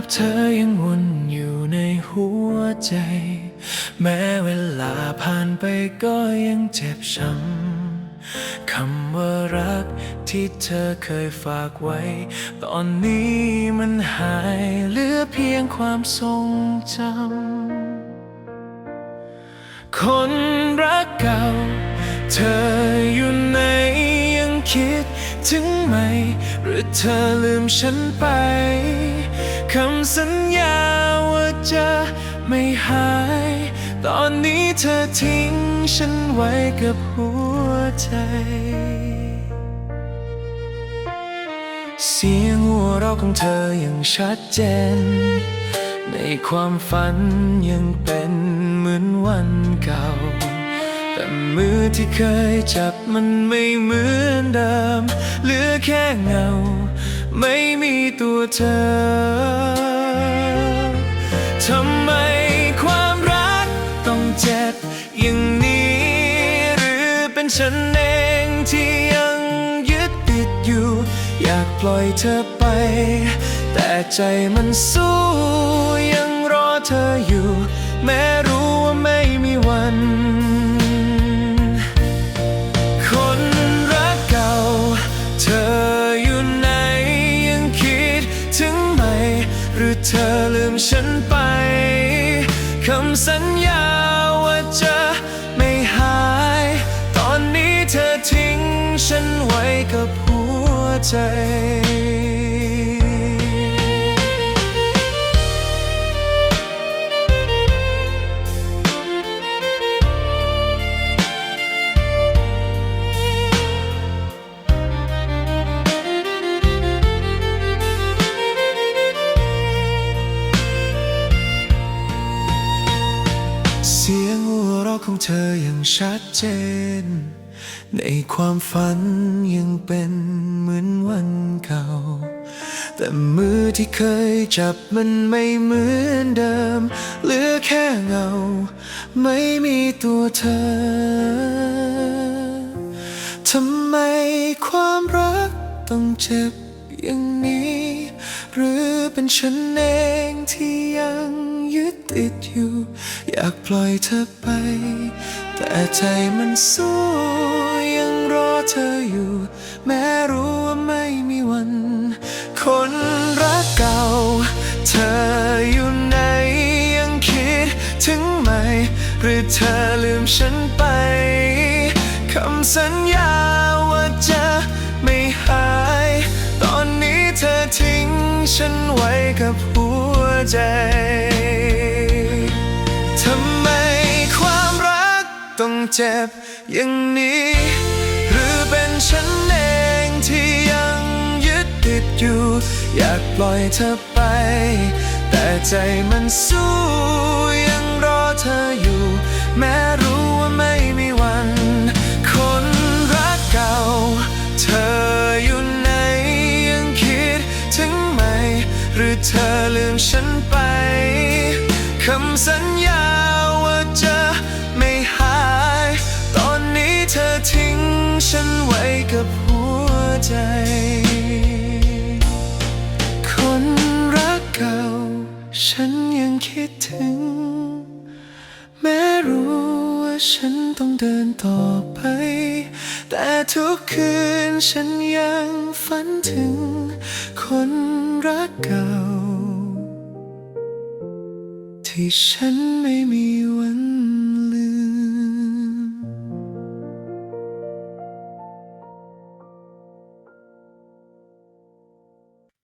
พเธอยังวนอยู่ในหัวใจ แม้เวลาผ่านไปก็ยังเจ็บช้ำคำว่ารักที่เธอเคยฝากไว้ ตอนนี้มันหายเหลือเพียงความทรงจำ คนรักเก่า เธออยู่ไหนยังคิดถึงไหม หรือเธอลืมฉันไป คำสัญญาว่าจะไม่หาย ตอนนี้เธอทิ้งฉันไว้กับหัวใจ เสียงหัวเราะของเธอยังชัดเจน ในความฝันยังเป็นเหมือนวันเก่า แต่มือที่เคยจับมันไม่เหมือนเดิม เหลือแค่เงา ไม่มีตัวเธอ ทำไมความรักต้องเจ็บอย่างนี้ หรือเป็นฉันเองที่ยังยึดติดอยู่ อยากปล่อยเธอไป แต่ใจมันสู้ยังรอเธออยู่ แม้รู้ว่าไม่มีวันคน หรือเธอลืมฉันไปคำสัญญาว่าจะไม่หาย ตอนนี้เธอทิ้งฉันไว้กับหัวใจ เสียงหัวเราะของเธอยังชัดเจน ในความฝันยังเป็นเหมือนวันเก่า แต่มือที่เคยจับมันไม่เหมือนเดิม เหลือแค่เงา ไม่มีตัวเธอ ทำไมความรักต้องเจ็บอย่างนี้ หรือเป็นฉันเองที่ยัง ยึดติดอยู่ อยากปล่อยเธอไป แต่ใจมันสู้ยังรอเธออยู่ แม้รู้ว่าไม่มีวัน คนรักเก่า เธออยู่ไหนยังคิดถึงไหม หรือเธอลืมฉันไปคำสัญญาว่าจะไม่หาย ตอนนี้เธอทิ้งฉันไว้กับหัวใจ ต้องเจ็บอย่างนี้ หรือเป็นฉันเองที่ยังยึดติดอยู่ อยากปล่อยเธอไป แต่ใจมันสู้ยังรอเธออยู่ แม้รู้ว่าไม่มีวัน คนรักเก่า เธออยู่ไหนยังคิดถึงไหม หรือเธอลืมฉันไปคำสัญญาว่า กับหัวใจ คนรักเก่า ฉันยังคิดถึง แม้รู้ว่าฉันต้องเดินต่อไป แต่ทุกคืนฉันยังฝันถึง คนรักเก่า ที่ฉันไม่มี